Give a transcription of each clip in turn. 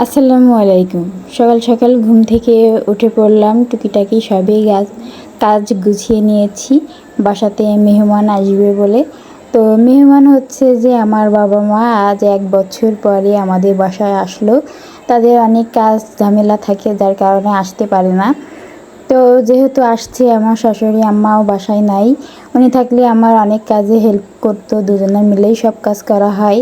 আসসালামু আলাইকুম। সকাল সকাল ঘুম থেকে উঠে পড়লাম, টুকিটাকি সবই গাছ, কাজ গুছিয়ে নিয়েছি, বাসাতে মেহমান আসবে বলে। তো মেহমান হচ্ছে যে আমার বাবা মা, আজ এক বছর পরে আমাদের বাসায় আসলো। তাদের অনেক কাজ ঝামেলা থাকে, যার কারণে আসতে পারে না। তো যেহেতু আসছে, আমার শাশুড়ি, আম্মাও বাসায় নাই, উনি থাকলে আমার অনেক কাজে হেল্প করতো, দুজনে মিলেই সব কাজ করা হয়।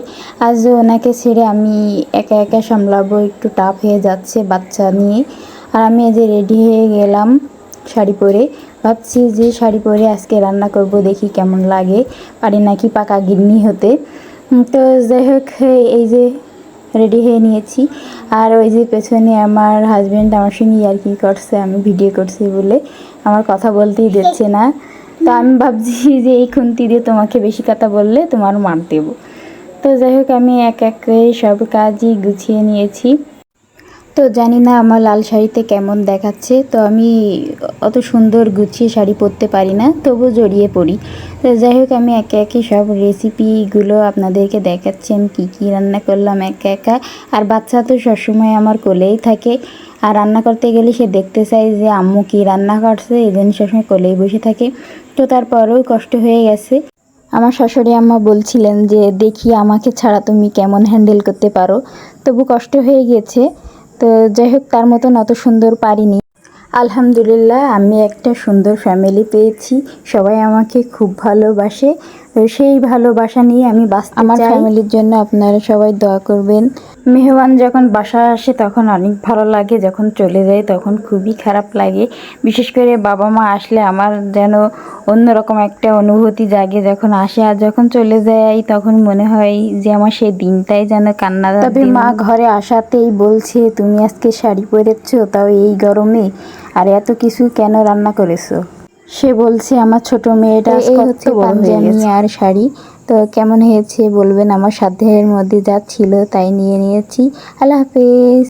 আজ ওনাকে ছেড়ে আমি একা একা সামলাবো, একটু টাফ হয়ে যাচ্ছে বাচ্চা নিয়ে। আর আমি এই যে রেডি হয়ে গেলাম শাড়ি পরে, ভাবছি যে শাড়ি পরে আজকে রান্না করব, দেখি কেমন লাগে। পারি নাকি পাকা গিন্নি হতে। তো যাই হোক, এই যে রেডি হয়ে নিয়েছি। আর ওই যে পেছনে আমার হাজব্যান্ড আমার সঙ্গে আর কি করছে, আমি ভিডিও করছি বলে আমার কথা বলতেই দিচ্ছে না। তো আমি ভাবছি যে এই খুন্তি দিয়ে তোমাকে বেশি কথা বললে তোমার মার দেবো। তো যাই হোক, আমি এক এক সব কাজই গুছিয়ে নিয়েছি। তো জানি না আমার লাল শাড়িতে কেমন দেখাচ্ছে, তো আমি অত সুন্দর গুছিয়ে শাড়ি পরতে পারি না তবু জড়িয়ে পড়ি। তো যাই হোক, আমি একে একে সব রেসিপিগুলো আপনাদেরকে দেখাচ্ছি, আমি কী কী রান্না করলাম একা একা। আর বাচ্চা তো সবসময় আমার কোলেই থাকে, আর রান্না করতে গেলে সে দেখতে চায় যে আম্মু কী রান্না করছে, এই জন্য সবসময় কোলেই বসে থাকে। তো তারপরেও কষ্ট হয়ে গেছে। আমার শাশুড়ি আম্মা বলছিলেন যে, দেখি আমাকে ছাড়া তুমি কেমন হ্যান্ডেল করতে পারো। তবু কষ্ট হয়ে গিয়েছে তো যাই হোক তার মতন অত সুন্দর পারিনি। আলহামদুলিল্লাহ, আমি একটা সুন্দর ফ্যামিলি পেয়েছি। সবাই আমাকে খুব ভালোবাসে। সেই ভালোবাসা নিয়ে আমি বাঁচতে আমার ফ্যামিলির জন্য আপনারা সবাই দোয়া করবেন। মেহমান যখন বাসা আসে তখন অনেক ভালো লাগে। যখন চলে যায় তখন খুবই খারাপ লাগে। বিশেষ করে বাবা মা আসলে আমার যেন অন্যরকম একটা অনুভূতি জাগে যখন আসে। আর যখন চলে যায় তখন মনে হয় যে আমার সেই দিনটাই যেন কান্না তবে মা ঘরে আসাতেই বলছে তুমি আজকে শাড়ি পরেছো তাও এই গরমে। আর এত কিছু কেন রান্না করেছ? সে বলছে আমার ছোট মেয়েটা এই হচ্ছে পাঞ্জাবি আর শাড়ি। তো কেমন হয়েছে বলবেন? আমার সাধ্যের মধ্যে যা ছিল তাই নিয়ে নিয়েছি। আল্লাহ হাফেজ।